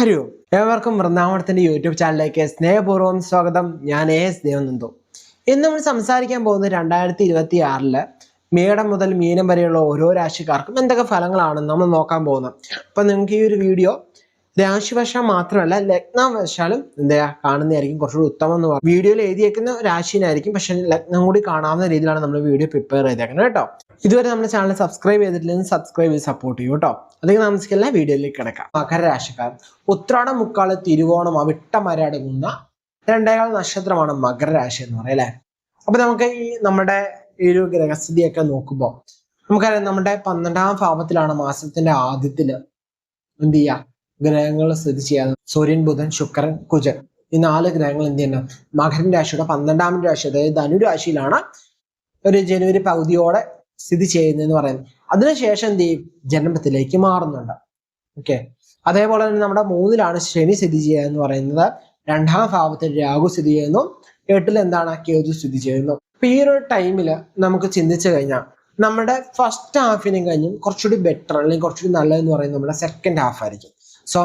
ഹരി. ഓം ഏവർക്കും വൃന്ദാവനത്തിന്റെ യൂട്യൂബ് ചാനലിലേക്ക് സ്നേഹപൂർവം സ്വാഗതം. ഞാൻ എ എസ് ദേവനന്ദു. ഇന്ന് നമ്മൾ സംസാരിക്കാൻ പോകുന്നത് രണ്ടായിരത്തി ഇരുപത്തി ആറിൽ മേടം മുതൽ മീനം വരെയുള്ള ഓരോ രാശിക്കാർക്കും എന്തൊക്കെ ഫലങ്ങളാണ് നമ്മൾ നോക്കാൻ പോകുന്നത്. അപ്പൊ നിങ്ങൾക്ക് ഈ ഒരു വീഡിയോ രാശിവശം മാത്രമല്ല ലഗ്നവശാലും എന്താ കാണുന്നതായിരിക്കും. കുറച്ചുകൂടി ഉത്തമം എന്ന് പറയുന്നത് വീഡിയോയിൽ എഴുതിയേക്കുന്ന രാശിനായിരിക്കും പക്ഷെ ലഗ്നം കൂടി കാണാവുന്ന രീതിയിലാണ് നമ്മൾ വീഡിയോ പ്രിപ്പയർ ചെയ്തേക്കുന്നത് കേട്ടോ. ഇതുവരെ നമ്മുടെ ചാനൽ സബ്സ്ക്രൈബ് ചെയ്തിട്ടില്ലെങ്കിൽ സബ്സ്ക്രൈബ് ചെയ്ത് സപ്പോർട്ട് ചെയ്യും കേട്ടോ. അധികം താമസിക്കല്ല വീഡിയോയിലേക്ക് കിടക്കാം. മകര രാശിക്കാർ ഉത്രാടം മുക്കാൾ തിരുവോണം അവിട്ടമര മരടങ്ങുന്ന രണ്ടേകാൽ നക്ഷത്രമാണ് മകരരാശി എന്ന് പറയാം അല്ലേ? അപ്പൊ നമുക്ക് ഈ നമ്മുടെ ഈ ഒരു ഗ്രഹസ്ഥിതിയൊക്കെ നോക്കുമ്പോൾ നമുക്കറിയാം നമ്മുടെ പന്ത്രണ്ടാം ഭാവത്തിലാണ് മാസത്തിന്റെ ആദ്യത്തിൽ എന്ത് ചെയ്യുക ഗ്രഹങ്ങൾ സ്ഥിതി ചെയ്യാതെ സൂര്യൻ ബുധൻ ശുക്രൻ കുജൻ. ഈ നാല് ഗ്രഹങ്ങൾ എന്ത് ചെയ്യുന്നു? മകരൻ രാശിയുടെ പന്ത്രണ്ടാമൻ രാശി അതായത് ധനുരാശിയിലാണ് ഒരു ജനുവരി പകുതിയോടെ സ്ഥിതി ചെയ്യുന്നതെന്ന് പറയുന്നത്. അതിനുശേഷം എന്ത് ചെയ്യും? ജന്മത്തിലേക്ക് മാറുന്നുണ്ട്. ഓക്കെ അതേപോലെ തന്നെ നമ്മുടെ മൂന്നിലാണ് ശനി സ്ഥിതി ചെയ്യുക എന്ന് പറയുന്നത്. രണ്ടാം ഭാവത്തിൽ രാഹു സ്ഥിതി ചെയ്യുന്നു. എട്ടിൽ എന്താണ്? കേതു സ്ഥിതി ചെയ്യുന്നു. അപ്പൊ ഈ ഒരു ടൈമിൽ നമുക്ക് ചിന്തിച്ചു കഴിഞ്ഞാൽ നമ്മുടെ ഫസ്റ്റ് ഹാഫിനും കഴിഞ്ഞും കുറച്ചുകൂടി ബെറ്റർ അല്ലെങ്കിൽ കുറച്ചുകൂടി നല്ലതെന്ന് പറയുന്നത് നമ്മുടെ സെക്കൻഡ് ഹാഫ് ആയിരിക്കും. സോ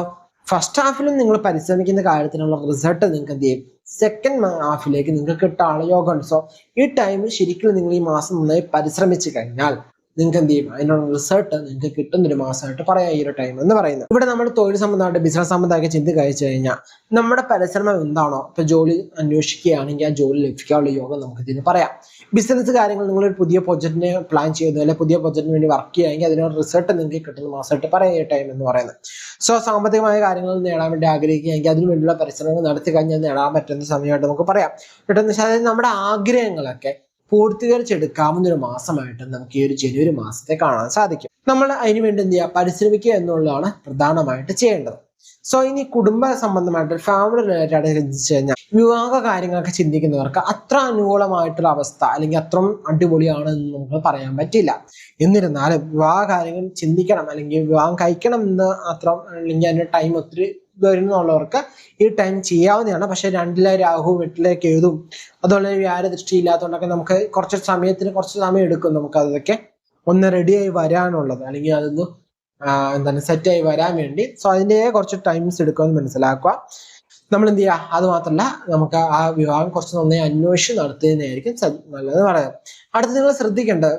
ഫസ്റ്റ് ഹാഫിലും നിങ്ങൾ പരിശ്രമിക്കുന്ന കാര്യത്തിനുള്ള റിസൾട്ട് നിങ്ങൾക്ക് എന്ത് ചെയ്യും? സെക്കൻഡ് ഹാഫിലേക്ക് നിങ്ങൾക്ക് കിട്ടാനുള്ള യോഗമുണ്ട് സോ ഈ ടൈമിൽ ശരിക്കും നിങ്ങൾ ഈ മാസം നന്നായി പരിശ്രമിച്ചു കഴിഞ്ഞാൽ നിങ്ങൾക്ക് എന്ത് ചെയ്യും അതിനുള്ള റിസൾട്ട് നിങ്ങൾക്ക് കിട്ടുന്ന ഒരു മാസമായിട്ട് പറയാം ഈ ഒരു ടൈം എന്ന് പറയുന്നത്. ഇവിടെ നമ്മൾ തൊഴിൽ സംബന്ധമായിട്ട് ബിസിനസ് സംബന്ധമായിട്ട് ചിന്തി കഴിച്ചു കഴിഞ്ഞാൽ നമ്മുടെ പരിശ്രമം എന്താണോ ഇപ്പൊ ജോലി അന്വേഷിക്കുകയാണെങ്കിൽ ആ ജോലി ലഭിക്കാനുള്ള യോഗം നമുക്ക് ഇതിന് പറയാം. ബിസിനസ് കാര്യങ്ങൾ നിങ്ങൾ ഒരു പുതിയ പ്രൊജക്റ്റിനെ പ്ലാൻ ചെയ്തു അല്ലെങ്കിൽ പുതിയ പ്രൊജക്റ്റിന് വേണ്ടി വർക്ക് ചെയ്യുകയാണെങ്കിൽ അതിനുള്ള റിസൾട്ട് നിങ്ങൾക്ക് കിട്ടുന്ന മാസമായിട്ട് പറയാം ഈ ടൈം എന്ന് പറയുന്നത്. സോ സാമ്പത്തികമായ കാര്യങ്ങൾ നേടാൻ വേണ്ടി ആഗ്രഹിക്കുകയാണെങ്കിൽ അതിനു വേണ്ടിയുള്ള പരിശ്രമങ്ങൾ നടത്തി കഴിഞ്ഞാൽ നേടാൻ പറ്റുന്ന സമയമായിട്ട് നമുക്ക് പറയാം. കിട്ടുന്ന നമ്മുടെ ആഗ്രഹങ്ങളൊക്കെ പൂർത്തീകരിച്ചെടുക്കാവുന്ന ഒരു മാസമായിട്ട് നമുക്ക് ഈ ഒരു ജനുവരി മാസത്തെ കാണാൻ സാധിക്കും. നമ്മൾ അതിനു വേണ്ടി എന്ത് ചെയ്യുക പരിശ്രമിക്കുക എന്നുള്ളതാണ് പ്രധാനമായിട്ട് ചെയ്യേണ്ടത്. സോ ഇനി കുടുംബ സംബന്ധമായിട്ട് ഫാമിലി റിലേറ്റഡ് ചിന്തിച്ചു കഴിഞ്ഞാൽ വിവാഹ കാര്യങ്ങളൊക്കെ ചിന്തിക്കുന്നവർക്ക് അത്ര അനുകൂലമായിട്ടുള്ള അവസ്ഥ അല്ലെങ്കിൽ അത്ര അടിപൊളിയാണ് എന്ന് നമുക്ക് പറയാൻ പറ്റില്ല. എന്നിരുന്നാലും വിവാഹ കാര്യങ്ങൾ ചിന്തിക്കണം അല്ലെങ്കിൽ വിവാഹം കഴിക്കണം എന്ന് അത്ര അല്ലെങ്കിൽ അതിന്റെ ടൈം ഒത്തിരി വരുന്നുള്ളവർക്ക് ഈ ടൈം ചെയ്യാവുന്നതാണ്. പക്ഷെ രണ്ടിലെ രാഹു വീട്ടിലേക്ക് എഴുതും അതുപോലെ വ്യാരദൃഷ്ടി ഇല്ലാത്തതുകൊണ്ടൊക്കെ നമുക്ക് കുറച്ച് സമയത്തിന് കുറച്ച് സമയം എടുക്കും നമുക്ക് അതൊക്കെ ഒന്ന് റെഡിയായി വരാനുള്ളത്. അല്ലെങ്കിൽ അതൊന്ന് എന്താണ് സെറ്റായി വരാൻ വേണ്ടി. സോ അതിന്റെ കുറച്ച് ടൈംസ് എടുക്കുമെന്ന് മനസ്സിലാക്കുക. നമ്മൾ എന്ത് ചെയ്യുക അത് മാത്രമല്ല നമുക്ക് ആ വിവാഹം കുറച്ച് നന്നായി അന്വേഷിച്ച് നടത്തുന്നതായിരിക്കും നല്ലത് പറയാം. അടുത്ത് നിങ്ങൾ ശ്രദ്ധിക്കേണ്ടത്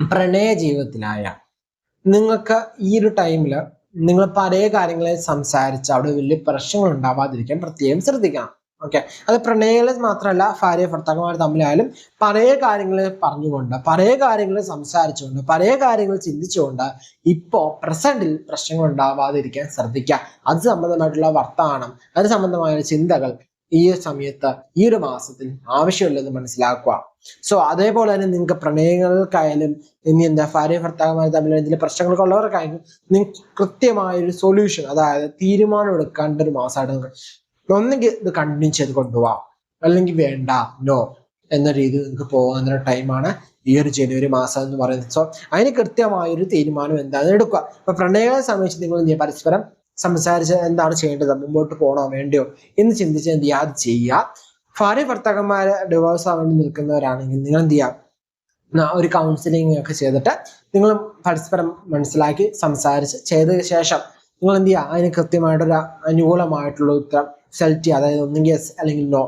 പ്രണയ ജീവിതത്തിലായ. നിങ്ങൾക്ക് ഈ ഒരു ടൈമിൽ നിങ്ങൾ പഴയ കാര്യങ്ങളെ സംസാരിച്ച് അവിടെ വലിയ പ്രശ്നങ്ങൾ ഉണ്ടാവാതിരിക്കാൻ പ്രത്യേകം ശ്രദ്ധിക്കണം. ഓക്കെ അത് പ്രണയങ്ങളെ മാത്രമല്ല ഭാര്യ ഭർത്താക്കന്മാർ തമ്മിലായാലും പഴയ കാര്യങ്ങൾ പറഞ്ഞുകൊണ്ട് പഴയ കാര്യങ്ങൾ സംസാരിച്ചുകൊണ്ട് പഴയ കാര്യങ്ങൾ ചിന്തിച്ചുകൊണ്ട് ഇപ്പോ പ്രസന്റിൽ പ്രശ്നങ്ങൾ ഉണ്ടാവാതിരിക്കാൻ ശ്രദ്ധിക്കുക. അത് സംബന്ധമായിട്ടുള്ള വർത്തമാനം അത് സംബന്ധമായ ചിന്തകൾ ഈ സമയത്ത് ഈ ഒരു മാസത്തിൽ ആവശ്യമില്ലെന്ന് മനസ്സിലാക്കുക. സോ അതേപോലെ തന്നെ നിങ്ങൾക്ക് പ്രണയങ്ങൾക്കായാലും ഇനി എന്താ ഭാര്യ ഭർത്താക്കന്മാർ തമ്മിൽ എന്തെങ്കിലും പ്രശ്നങ്ങളൊക്കെ ഉള്ളവർക്കായാലും നിങ്ങൾക്ക് കൃത്യമായൊരു സൊല്യൂഷൻ അതായത് തീരുമാനം എടുക്കേണ്ട ഒരു മാസമായിട്ട് നിങ്ങൾക്ക് ഒന്നെങ്കിൽ ഇത് കണ്ടിന്യൂ ചെയ്ത് കൊണ്ടുപോവാം അല്ലെങ്കിൽ വേണ്ട നോ എന്ന രീതിയിൽ നിങ്ങൾക്ക് പോകുന്ന ടൈമാണ് ഈ ഒരു ജനുവരി മാസം എന്ന് പറയുന്നത്. സോ അതിന് കൃത്യമായൊരു തീരുമാനം എന്താണെന്ന് എടുക്കുക അപ്പൊ പ്രണയങ്ങളെ സംബന്ധിച്ച് നിങ്ങൾ പരസ്പരം സംസാരിച്ച് എന്താണ് ചെയ്യേണ്ടത്? മുമ്പോട്ട് പോകണോ വേണ്ടയോ? എന്ന് ചിന്തിച്ച് എന്ത് ചെയ്യുക? അത് ചെയ്യുക. ഭാര്യ ഭർത്താക്കന്മാരെ ഡിവോഴ്സ് ആവാൻ വേണ്ടി നിൽക്കുന്നവരാണെങ്കിൽ നിങ്ങൾ എന്ത് ചെയ്യുക? ഒരു കൗൺസിലിംഗ് ഒക്കെ ചെയ്തിട്ട് നിങ്ങൾ പരസ്പരം മനസ്സിലാക്കി സംസാരിച്ച് ചെയ്ത ശേഷം നിങ്ങൾ എന്ത് ചെയ്യുക? അതിന് കൃത്യമായിട്ടൊരു അനുകൂലമായിട്ടുള്ള ഉത്തരം സെലക്ട് ചെയ്യുക. അതായത് ഒന്നെങ്കിൽ യെസ് അല്ലെങ്കിൽ നോ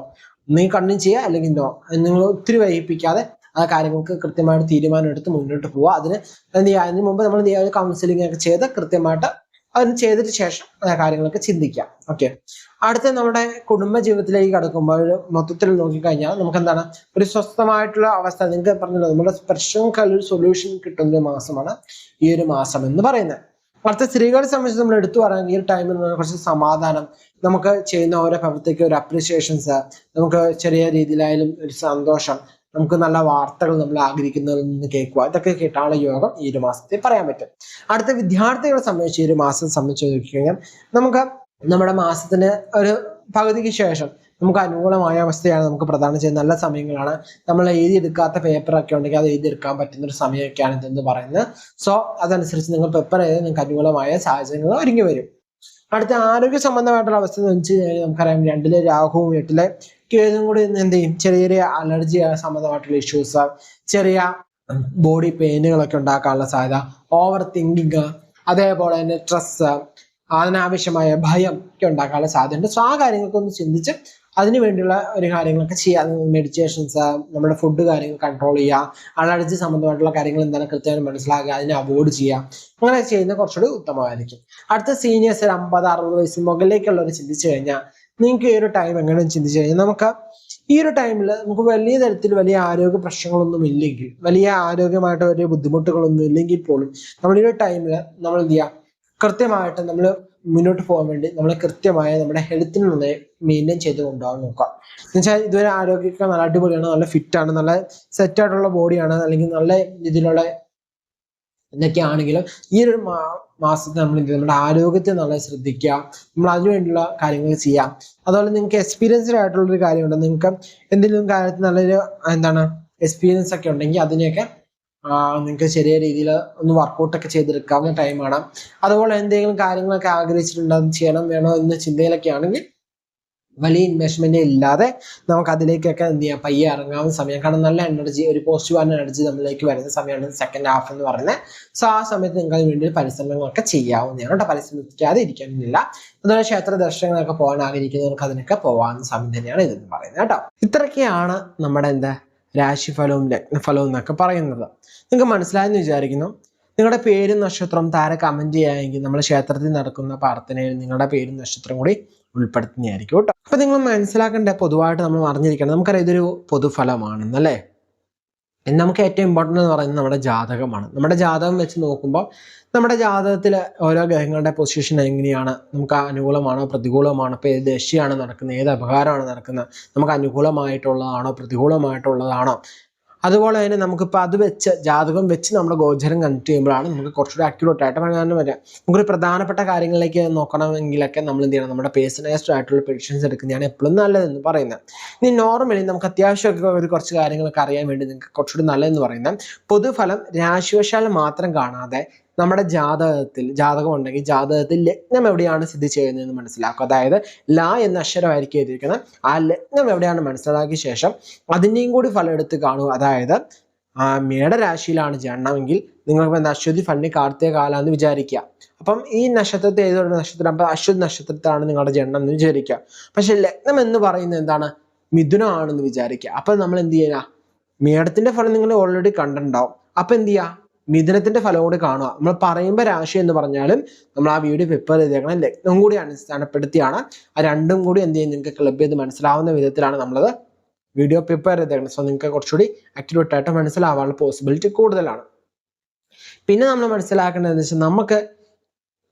ഒന്നെങ്കിൽ കണ്ണും ചെയ്യുക അല്ലെങ്കിൽ നോ നിങ്ങൾ ഒത്തിരി വൈകിപ്പിക്കാതെ ആ കാര്യങ്ങൾക്ക് കൃത്യമായിട്ട് തീരുമാനം എടുത്ത് മുന്നോട്ട് പോവുക. അതിന് എന്ത് ചെയ്യുക? അതിന് മുമ്പ് നമ്മൾ എന്ത് ചെയ്യുക? കൗൺസിലിംഗ് ഒക്കെ ചെയ്ത് കൃത്യമായിട്ട് അതിന് ചെയ്തിട്ട് ശേഷം കാര്യങ്ങളൊക്കെ ചിന്തിക്കാം. ഓക്കെ അടുത്ത നമ്മുടെ കുടുംബ ജീവിതത്തിലേക്ക് കടക്കുമ്പോൾ മൊത്തത്തിൽ നോക്കിക്കഴിഞ്ഞാൽ നമുക്ക് എന്താണ് ഒരു സ്വസ്ഥമായിട്ടുള്ള അവസ്ഥ. നിങ്ങൾക്ക് പറഞ്ഞല്ലോ നമ്മുടെ സ്പർശം ഒരു സൊല്യൂഷൻ കിട്ടുന്ന ഒരു മാസമാണ് ഈ ഒരു മാസം എന്ന് പറയുന്നത്. അടുത്ത സ്ത്രീകളെ സംബന്ധിച്ച് നമ്മൾ എടുത്തു പറയാൻ ഈ ഒരു ടൈമിൽ കുറച്ച് സമാധാനം. നമുക്ക് ചെയ്യുന്ന ഓരോ പ്രവൃത്തിക്ക് ഒരു അപ്രീഷിയേഷൻസ് നമുക്ക് ചെറിയ രീതിയിലായാലും ഒരു സന്തോഷം. നമുക്ക് നല്ല വാർത്തകൾ നമ്മൾ ആഗ്രഹിക്കുന്നതിൽ നിന്ന് കേൾക്കുക. ഇതൊക്കെ കേട്ടാണ് യോഗം ഈ ഒരു മാസത്തെ പറയാൻ പറ്റും. അടുത്ത വിദ്യാർത്ഥികളെ സംബന്ധിച്ച് ഈ ഒരു മാസം സംബന്ധിച്ച് നോക്കിക്കഴിഞ്ഞാൽ നമുക്ക് നമ്മുടെ മാസത്തിന് ഒരു പകുതിക്ക് ശേഷം നമുക്ക് അനുകൂലമായ അവസ്ഥയാണ് നമുക്ക് പ്രധാനം ചെയ്യുന്ന നല്ല സമയങ്ങളാണ്. നമ്മൾ എഴുതിയെടുക്കാത്ത പേപ്പറൊക്കെ ഉണ്ടെങ്കിൽ അത് എഴുതിയെടുക്കാൻ പറ്റുന്ന ഒരു സമയമൊക്കെയാണ് ഇതെന്ന് പറയുന്നത്. സോ അതനുസരിച്ച് നിങ്ങൾ പേപ്പർ എഴുതി നിങ്ങൾക്ക് അനുകൂലമായ സാഹചര്യങ്ങൾ ഒരുങ്ങി വരും. അടുത്ത ആരോഗ്യ സംബന്ധമായിട്ടുള്ള അവസ്ഥ എന്ന് വെച്ച് കഴിഞ്ഞാൽ നമുക്കറിയാം രണ്ടിലെ രാഹുവും എട്ടിലെ കേതും കൂടി എന്ത് ചെയ്യും? ചെറിയ ചെറിയ അലർജി സംബന്ധമായിട്ടുള്ള ഇഷ്യൂസ് ചെറിയ ബോഡി പെയിനുകളൊക്കെ ഉണ്ടാക്കാനുള്ള സാധ്യത ഓവർ തിങ്കിങ് അതേപോലെ തന്നെ സ്ട്രെസ് അതിനാവശ്യമായ ഭയം ഒക്കെ ഉണ്ടാക്കാനുള്ള സാധ്യതയുണ്ട്. സോ ആ കാര്യങ്ങളൊക്കെ ഒന്ന് ചിന്തിച്ച് അതിനു വേണ്ടിയുള്ള ഒരു കാര്യങ്ങളൊക്കെ ചെയ്യുക മെഡിറ്റേഷൻസ് നമ്മുടെ ഫുഡ് കാര്യങ്ങൾ കൺട്രോൾ ചെയ്യുക അലർജി സംബന്ധമായിട്ടുള്ള കാര്യങ്ങൾ എന്താണ് കൃത്യമായി മനസ്സിലാക്കുക അതിനെ അവോയ്ഡ് ചെയ്യുക. അങ്ങനെ ചെയ്യുന്ന കുറച്ചുകൂടി ഉത്തമമായിരിക്കും. അടുത്ത സീനിയേഴ്സ് ഒരു അമ്പത് അറുപത് വയസ്സ് മുകളിലേക്കുള്ളവർ ചിന്തിച്ചു കഴിഞ്ഞാൽ നിങ്ങൾക്ക് ഈ ഒരു ടൈം എങ്ങനെ ചിന്തിച്ചു കഴിഞ്ഞാൽ നമുക്ക് ഈ ഒരു ടൈമിൽ നമുക്ക് വലിയ തരത്തിൽ വലിയ ആരോഗ്യ പ്രശ്നങ്ങളൊന്നും ഇല്ലെങ്കിൽ വലിയ ആരോഗ്യമായിട്ട് വലിയ ബുദ്ധിമുട്ടുകളൊന്നും ഇല്ലെങ്കിൽ പോലും നമ്മൾ ഈ ഒരു ടൈമിൽ നമ്മൾ എന്ത് ചെയ്യുക കൃത്യമായിട്ട് നമ്മൾ മുന്നോട്ട് പോകാൻ വേണ്ടി നമ്മൾ കൃത്യമായ നമ്മുടെ ഹെൽത്തിന് നന്നായി മെയിന്റെയിൻ ചെയ്ത് കൊണ്ടുപോകാൻ നോക്കുക. എന്നുവെച്ചാൽ ഇതുവരെ ആരോഗ്യമൊക്കെ നല്ല അടിപൊളിയാണ് നല്ല ഫിറ്റ് ആണ് നല്ല സെറ്റ് ആയിട്ടുള്ള ബോഡിയാണ് അല്ലെങ്കിൽ നല്ല രീതിയിലുള്ള എന്നൊക്കെ ആണെങ്കിലും ഈ ഒരു മാസത്തിൽ നമ്മൾ എന്ത് നമ്മുടെ ആരോഗ്യത്തെ നല്ല ശ്രദ്ധിക്കുക. നമ്മൾ അതിനുവേണ്ടിയുള്ള കാര്യങ്ങൾ ചെയ്യാം അതുപോലെ നിങ്ങൾക്ക് എക്സ്പീരിയൻസ്ഡ് ആയിട്ടുള്ള ഒരു കാര്യമുണ്ട്. നിങ്ങൾക്ക് എന്തെങ്കിലും കാര്യത്തിൽ നല്ലൊരു എന്താണ് എക്സ്പീരിയൻസ് ഒക്കെ ഉണ്ടെങ്കിൽ അതിനെയൊക്കെ നിങ്ങൾക്ക് ചെറിയ രീതിയിൽ ഒന്ന് വർക്കൗട്ടൊക്കെ ചെയ്തെടുക്കാവുന്ന ടൈമാണ് അതുപോലെ എന്തെങ്കിലും കാര്യങ്ങളൊക്കെ ആഗ്രഹിച്ചിട്ടുണ്ട് ചെയ്യണം വേണോ എന്ന ചിന്തയിലൊക്കെ ആണെങ്കിൽ വലിയ ഇൻവെസ്റ്റ്മെന്റ് ഇല്ലാതെ നമുക്ക് അതിലേക്കൊക്കെ എന്ത് ചെയ്യാം? പയ്യെ ഇറങ്ങാവുന്ന സമയം. കാരണം നല്ല എനർജി ഒരു പോസിറ്റീവ് എനർജി നമ്മളിലേക്ക് വരുന്ന സമയമാണ് സെക്കൻഡ് ഹാഫ് എന്ന് പറയുന്നത്. സോ ആ സമയത്ത് നിങ്ങൾ വേണ്ടി പരിശ്രമങ്ങളൊക്കെ ചെയ്യാവുന്നതാണ് കേട്ടോ. പരിശ്രമിക്കാതെ ഇരിക്കാനില്ല അതുപോലെ ക്ഷേത്ര ദർശനങ്ങളൊക്കെ പോകാൻ ആഗ്രഹിക്കുന്നവർക്ക് അതിനൊക്കെ പോകാവുന്ന സമയം തന്നെയാണ് ഇതെന്ന് പറയുന്നത് കേട്ടോ. ഇത്രയൊക്കെയാണ് നമ്മുടെ എന്താ രാശിഫലവും ലഗ്നഫലവും എന്നൊക്കെ പറയുന്നത്. നിങ്ങൾക്ക് മനസ്സിലായെന്ന് വിചാരിക്കുന്നു. നിങ്ങളുടെ പേരും നക്ഷത്രവും താരെ കമന്റ് ചെയ്യാമെങ്കിൽ നമ്മൾ ക്ഷേത്രത്തിൽ നടക്കുന്ന പ്രാർത്ഥനയിൽ നിങ്ങളുടെ പേരും നക്ഷത്രം കൂടി ഉൾപ്പെടുത്തുന്നതായിരിക്കും കേട്ടോ. അപ്പൊ നിങ്ങൾ മനസ്സിലാക്കേണ്ട പൊതുവായിട്ട് നമ്മൾ അറിഞ്ഞിരിക്കണം. നമുക്കറിയാം ഇതൊരു പൊതുഫലമാണെന്നല്ലേ നമുക്ക് ഏറ്റവും ഇമ്പോർട്ടന്റ് എന്ന് പറയുന്നത് നമ്മുടെ ജാതകമാണ്. നമ്മുടെ ജാതകം വെച്ച് നോക്കുമ്പോൾ നമ്മുടെ ജാതകത്തിൽ ഓരോ ഗ്രഹങ്ങളുടെ പൊസിഷൻ എങ്ങനെയാണ്? നമുക്ക് അനുകൂലമാണോ പ്രതികൂലമാണോ? ഇപ്പോൾ ഏത് ദശയാണ് നടക്കുന്നത്? ഏത് അപകാരമാണ് നടക്കുന്നത്? നമുക്ക് അനുകൂലമായിട്ടുള്ളതാണോ പ്രതികൂലമായിട്ടുള്ളതാണോ? അതുപോലെ തന്നെ നമുക്കിപ്പോൾ അത് വെച്ച് ജാതകം വെച്ച് നമ്മുടെ ഗോചരം കണക്ട് ചെയ്യുമ്പോഴാണ് നമുക്ക് കുറച്ചുകൂടി അക്യൂറേറ്റ് ആയിട്ട് പറയാൻ വരിക നമുക്കൊരു പ്രധാനപ്പെട്ട കാര്യങ്ങളിലേക്ക് നോക്കണമെങ്കിലൊക്കെ നമ്മൾ എന്ത് ചെയ്യണം? നമ്മുടെ പേഴ്സണലൈസ്ഡ് ആയിട്ടുള്ള പെഡിഷൻസ് എടുക്കുന്നതാണ് എപ്പോഴും നല്ലതെന്ന് പറയുന്നത്. ഇനി നോർമലി നമുക്ക് അത്യാവശ്യമൊക്കെ ഒരു കുറച്ച് കാര്യങ്ങളൊക്കെ അറിയാൻ വേണ്ടി നിങ്ങൾക്ക് കുറച്ചുകൂടി നല്ലതെന്ന് പറയുന്നത് പൊതുഫലം രാശിവശാൽ മാത്രം കാണാതെ നമ്മുടെ ജാതകത്തിൽ ജാതകം ഉണ്ടെങ്കിൽ ജാതകത്തിൽ ലഗ്നം എവിടെയാണ് സ്ഥിതി ചെയ്യുന്നതെന്ന് മനസ്സിലാക്കുക. അതായത് ല എന്ന അക്ഷരമായിരിക്കും എഴുതിയിരിക്കുന്നത്. ആ ലഗ്നം എവിടെയാണ് മനസ്സിലാക്കിയ ശേഷം അതിന്റെയും കൂടി ഫലം എടുത്ത് കാണുക. അതായത് ആ മേടരാശിയിലാണ് ജനണമെങ്കിൽ നിങ്ങൾക്ക് എന്താ അശ്വതി ഫണ്ണി കാർത്തിക കാലാന്ന് വിചാരിക്കുക. അപ്പം ഈ നക്ഷത്രത്തെ ഏതൊരു നക്ഷത്രം? അപ്പം അശ്വതി നക്ഷത്രത്തിലാണ് നിങ്ങളുടെ ജനനം എന്ന് വിചാരിക്കുക. പക്ഷെ ലഗ്നം എന്ന് പറയുന്നത് എന്താണ്? മിഥുനമാണെന്ന് വിചാരിക്കുക. അപ്പം നമ്മൾ എന്ത് ചെയ്യുക? മേടത്തിന്റെ ഫലം നിങ്ങൾ ഓൾറെഡി കണ്ടിട്ടുണ്ടാവും. അപ്പം എന്ത് ചെയ്യുക? മിഥുനത്തിന്റെ ഫലം കൂടി കാണുക. നമ്മൾ പറയുമ്പോൾ രാശി എന്ന് പറഞ്ഞാലും നമ്മൾ ആ വീഡിയോ പ്രിപ്പയർ ചെയ്തേക്കണം ലഗ്നം കൂടി അടിസ്ഥാനപ്പെടുത്തിയാണ്. ആ രണ്ടും കൂടി എന്ത് ചെയ്യും നിങ്ങൾക്ക് ക്ലബ് ചെയ്ത് മനസ്സിലാവുന്ന വിധത്തിലാണ് നമ്മളത് വീഡിയോ പ്രിപ്പയർ ചെയ്തേക്കണം സോ നിങ്ങൾക്ക് കുറച്ചുകൂടി ആക്ടിവേറ്റ് ആയിട്ട് മനസ്സിലാവാനുള്ള പോസിബിലിറ്റി കൂടുതലാണ്. പിന്നെ നമ്മൾ മനസ്സിലാക്കേണ്ടതെന്ന് വെച്ചാൽ നമുക്ക്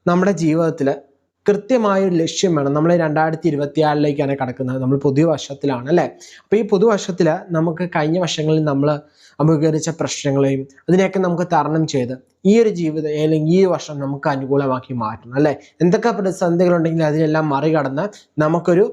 നമ്മുടെ ജീവിതത്തിൽ കൃത്യമായ ഒരു ലക്ഷ്യം വേണം. നമ്മൾ രണ്ടായിരത്തി ഇരുപത്തിയാറിലേക്കാണ് കിടക്കുന്നത്. നമ്മൾ പുതിയ വർഷത്തിലാണ് അല്ലേ? അപ്പോൾ ഈ പുതുവർഷത്തിൽ നമുക്ക് കഴിഞ്ഞ വർഷങ്ങളിൽ നമ്മൾ അഭിമുഖീകരിച്ച പ്രശ്നങ്ങളെയും അതിനെയൊക്കെ നമുക്ക് തരണം ചെയ്ത് ഈ ഒരു ജീവിതം അല്ലെങ്കിൽ ഈ വർഷം നമുക്ക് അനുകൂലമാക്കി മാറ്റണം അല്ലേ? എന്തൊക്കെ പ്രതിസന്ധികളുണ്ടെങ്കിൽ അതിനെല്ലാം മറികടന്ന് നമുക്കൊരു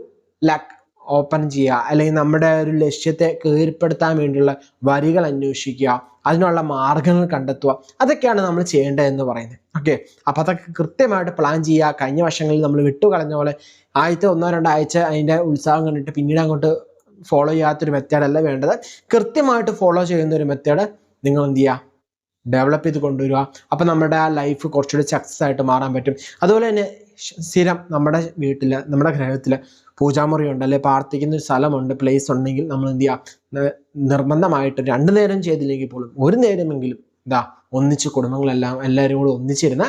ലക്ക് ഓപ്പൺ ചെയ്യുക. അല്ലെങ്കിൽ നമ്മുടെ ഒരു ലക്ഷ്യത്തെ കീഴ്പ്പെടുത്താൻ വേണ്ടിയുള്ള വരികൾ അന്വേഷിക്കുക. അതിനുള്ള മാർഗങ്ങൾ കണ്ടെത്തുക. അതൊക്കെയാണ് നമ്മൾ ചെയ്യേണ്ടതെന്ന് പറയുന്നത്. ഓക്കെ അപ്പം അതൊക്കെ കൃത്യമായിട്ട് പ്ലാൻ ചെയ്യുക. കഴിഞ്ഞ വർഷങ്ങളിൽ നമ്മൾ വിട്ടുകളഞ്ഞ പോലെ ആദ്യത്തെ ഒന്നോ രണ്ടോ ആഴ്ച അതിന്റെ ഉത്സാഹം കണ്ടിട്ട് പിന്നീട് അങ്ങോട്ട് ഫോളോ ചെയ്യാത്തൊരു മെത്തേഡല്ല വേണ്ടത്. കൃത്യമായിട്ട് ഫോളോ ചെയ്യുന്ന ഒരു മെത്തേഡ് നിങ്ങൾ എന്ത് ചെയ്യുക? ഡെവലപ്പ് ചെയ്ത് കൊണ്ടുവരിക. അപ്പം നമ്മുടെ ആ ലൈഫ് കുറച്ചുകൂടി സക്സസ് ആയിട്ട് മാറാൻ പറ്റും. അതുപോലെ തന്നെ സ്ഥിരം നമ്മുടെ വീട്ടിൽ നമ്മുടെ ഗ്രഹത്തിൽ പൂജാമുറി ഉണ്ട് അല്ലെ പ്രാർത്ഥിക്കുന്ന ഒരു സ്ഥലമുണ്ട് പ്ലേസ് ഉണ്ടെങ്കിൽ നമ്മൾ എന്ത് ചെയ്യുക നിർബന്ധമായിട്ട് രണ്ടു നേരം ചെയ്തില്ലെങ്കിൽ പോലും ഒരു നേരമെങ്കിലും ഇതാ ഒന്നിച്ച് കുടുംബങ്ങളെല്ലാം എല്ലാവരും കൂടെ ഒന്നിച്ചിരുന്ന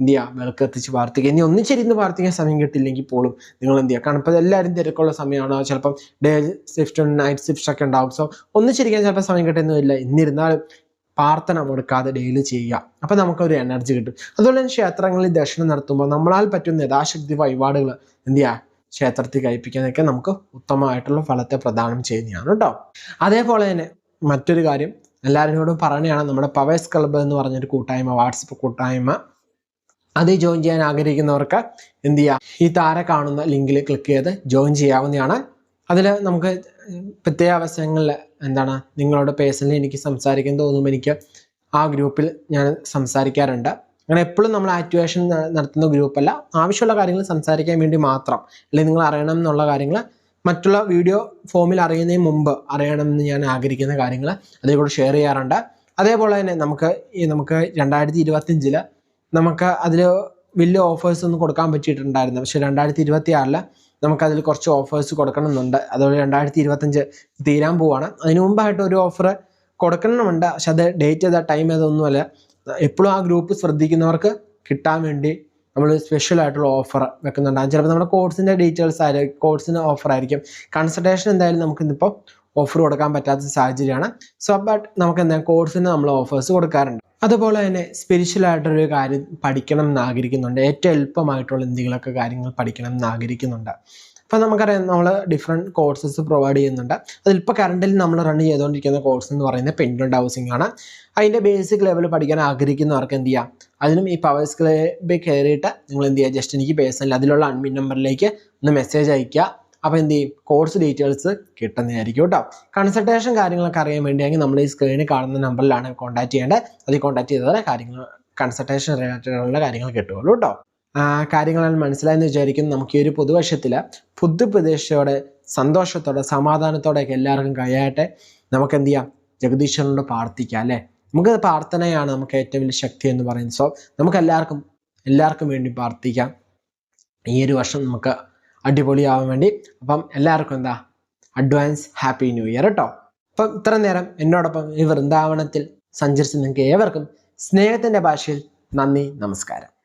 എന്ത് ചെയ്യുക വിളക്ക് എത്തിച്ച് പ്രാർത്ഥിക്കുക. ഇനി ഒന്നിച്ചിരുന്ന് പ്രാർത്ഥിക്കാൻ സമയം കിട്ടില്ലെങ്കിൽ പോലും നിങ്ങൾ എന്ത് ചെയ്യുക കാരണം ഇപ്പോൾ എല്ലാവരും തിരക്കുള്ള സമയമാണ്. ചിലപ്പം ഡേ ഷിഫ്റ്റ് നൈറ്റ് ഷിഫ്റ്റ് ഒക്കെ ഉണ്ടാവും. സോ ഒന്നിച്ചിരിക്കാൻ ചിലപ്പോൾ സമയം കിട്ടുന്നില്ല എന്നിരുന്നാലും പ്രാർത്ഥന മുടക്കാതെ ഡെയിലി ചെയ്യുക. അപ്പം നമുക്കൊരു എനർജി കിട്ടും. അതുപോലെ തന്നെ ക്ഷേത്രങ്ങളിൽ ദർശനം നടത്തുമ്പോൾ നമ്മളാൽ പറ്റുന്ന യഥാശക്തി വഴിപാടുകൾ എന്ത് ചെയ്യുക ക്ഷേത്രത്തിൽ കഴിപ്പിക്കുന്നതൊക്കെ നമുക്ക് ഉത്തമമായിട്ടുള്ള ഫലത്തെ പ്രദാനം ചെയ്യുന്നതാണ് കേട്ടോ. അതേപോലെ തന്നെ മറ്റൊരു കാര്യം എല്ലാവരോടും പറയുകയാണ് നമ്മുടെ പവേഴ്സ് ക്ലബ്ബ് എന്ന് പറഞ്ഞൊരു കൂട്ടായ്മ വാട്സപ്പ് കൂട്ടായ്മ. അത് ജോയിൻ ചെയ്യാൻ ആഗ്രഹിക്കുന്നവർക്ക് എന്ത് ചെയ്യുക ഈ താര കാണുന്ന ലിങ്കിൽ ക്ലിക്ക് ചെയ്ത് ജോയിൻ ചെയ്യാവുന്നതാണ്. അതിൽ നമുക്ക് പ്രത്യേക അവസരങ്ങളിൽ എന്താണ് നിങ്ങളോട് പേഴ്സണലി എനിക്ക് സംസാരിക്കാൻ തോന്നുമ്പോൾ എനിക്ക് ആ ഗ്രൂപ്പിൽ ഞാൻ സംസാരിക്കാറുണ്ട്. അങ്ങനെ എപ്പോഴും നമ്മൾ ആക്ടിവേഷൻ നടത്തുന്ന ഗ്രൂപ്പല്ല ആവശ്യമുള്ള കാര്യങ്ങൾ സംസാരിക്കാൻ വേണ്ടി മാത്രം. അല്ലെങ്കിൽ നിങ്ങൾ അറിയണം എന്നുള്ള കാര്യങ്ങൾ. മറ്റുള്ള വീഡിയോ ഫോമിൽ അറിയുന്നതിന് മുമ്പ് അറിയണം എന്ന് ഞാൻ ആഗ്രഹിക്കുന്ന കാര്യങ്ങൾ അതേപോലെ ഷെയർ ചെയ്യാറുണ്ട്. അതേപോലെ തന്നെ നമുക്ക് ഈ നമുക്ക് രണ്ടായിരത്തി ഇരുപത്തിയഞ്ചിൽ നമുക്ക് അതിൽ വലിയ ഓഫേഴ്സ് ഒന്നും കൊടുക്കാൻ പറ്റിയിട്ടുണ്ടായിരുന്നു പക്ഷേ രണ്ടായിരത്തി ഇരുപത്തി ആറിൽ നമുക്കതിൽ കുറച്ച് ഓഫേഴ്സ് കൊടുക്കണമെന്നുണ്ട്. അതുപോലെ രണ്ടായിരത്തി ഇരുപത്തഞ്ച് തീരാൻ പോവുകയാണ് അതിനു മുമ്പായിട്ട് ഒരു ഓഫർ കൊടുക്കണമെന്നുണ്ട്. പക്ഷെ അത് ഡേറ്റ് ഏതാ ടൈം ഏതൊന്നുമല്ല എപ്പോഴും ആ ഗ്രൂപ്പ് ശ്രദ്ധിക്കുന്നവർക്ക് കിട്ടാൻ വേണ്ടി നമ്മൾ സ്പെഷ്യൽ ആയിട്ടുള്ള ഓഫർ വെക്കുന്നുണ്ടാകും ചിലപ്പോൾ നമ്മുടെ കോഴ്സിന്റെ ഡീറ്റെയിൽസ് ആയിരിക്കും കോഴ്സിന്റെ ഓഫർ ആയിരിക്കും. കൺസൾട്ടേഷൻ എന്തായാലും നമുക്ക് ഇന്നിപ്പോൾ ഓഫർ കൊടുക്കാൻ പറ്റാത്ത സാഹചര്യമാണ്. സോ ബട്ട് നമുക്ക് എന്താ കോഴ്സിന് നമ്മൾ ഓഫേഴ്സ് കൊടുക്കാറുണ്ട്. അതുപോലെ തന്നെ സ്പിരിച്വൽ ആയിട്ടൊരു കാര്യം പഠിക്കണം എന്ന് ആഗ്രഹിക്കുന്നുണ്ട്. ഏറ്റവും എളുപ്പമായിട്ടുള്ള എന്തെങ്കിലുമൊക്കെ കാര്യങ്ങൾ പഠിക്കണം എന്ന് ആഗ്രഹിക്കുന്നുണ്ട്. അപ്പോൾ നമുക്കറിയാം നമ്മൾ ഡിഫറെന്റ് കോഴ്സസ് പ്രൊവൈഡ് ചെയ്യുന്നുണ്ട്. അതിലിപ്പോൾ കറണ്ടിൽ നമ്മൾ റൺ ചെയ്തുകൊണ്ടിരിക്കുന്ന കോഴ്സ് എന്ന് പറയുന്നത് പെൻഡന്റ് ഹൗസിംഗ് ആണ്. അതിന്റെ ബേസിക് ലെവൽ പഠിക്കാൻ ആഗ്രഹിക്കുന്നവർക്ക് എന്ത് ചെയ്യാം? അതിനും ഈ പവർ സ്ക്ലേബിൽ കയറിയിട്ട് നിങ്ങൾ എന്ത് ചെയ്യുക ജസ്റ്റ് എനിക്ക് പേഴ്സണൽ അതിലുള്ള അഡ്മിൻ നമ്പറിലേക്ക് ഒന്ന് മെസ്സേജ് അയയ്ക്കുക. അപ്പോൾ എന്ത് ചെയ്യും? കോഴ്സ് ഡീറ്റെയിൽസ് കിട്ടുന്നതായിരിക്കും കേട്ടോ. കൺസൾട്ടേഷൻ കാര്യങ്ങളൊക്കെ അറിയാൻ വേണ്ടിയെങ്കിൽ നമ്മൾ ഈ സ്ക്രീനിൽ കാണുന്ന നമ്പറിലാണ് കോൺടാക്ട് ചെയ്യേണ്ടത്. അതിൽ കോൺടാക്ട് ചെയ്താൽ കാര്യങ്ങൾ കൺസൾട്ടേഷൻ റിലേറ്റഡ് ഉള്ള കാര്യങ്ങൾ കിട്ടുകയുള്ളൂ കേട്ടോ. ആ, കാര്യങ്ങളെല്ലാം മനസ്സിലായെന്ന് വിചാരിക്കുന്നു. നമുക്ക് ഈ ഒരു പുതുവർഷത്തിൽ പുതുപ്രതീക്ഷയോടെ സന്തോഷത്തോടെ സമാധാനത്തോടെയൊക്കെ എല്ലാവർക്കും കഴിയട്ടെ നമുക്ക് എന്ത് ചെയ്യാം? ജഗദീശ്വരനോട് പ്രാർത്ഥിക്കാം അല്ലേ? നമുക്ക് പ്രാർത്ഥനയാണ് നമുക്ക് ഏറ്റവും വലിയ ശക്തി എന്ന് പറയുന്നത്. സോ നമുക്ക് എല്ലാവർക്കും എല്ലാവർക്കും വേണ്ടി പ്രാർത്ഥിക്കാം. ഈ ഒരു വർഷം നമുക്ക് അടിപൊളിയാവാൻ വേണ്ടി. അപ്പം എല്ലാവർക്കും എന്താ? അഡ്വാൻസ് ഹാപ്പി ന്യൂ ഇയർ കേട്ടോ അപ്പം ഇത്ര നേരം എന്നോടൊപ്പം ഈ വൃന്ദാവനത്തിൽ സഞ്ചരിച്ച് നിങ്ങൾക്ക് ഏവർക്കും സ്നേഹത്തിന്റെ ഭാഷയിൽ നന്ദി നമസ്കാരം.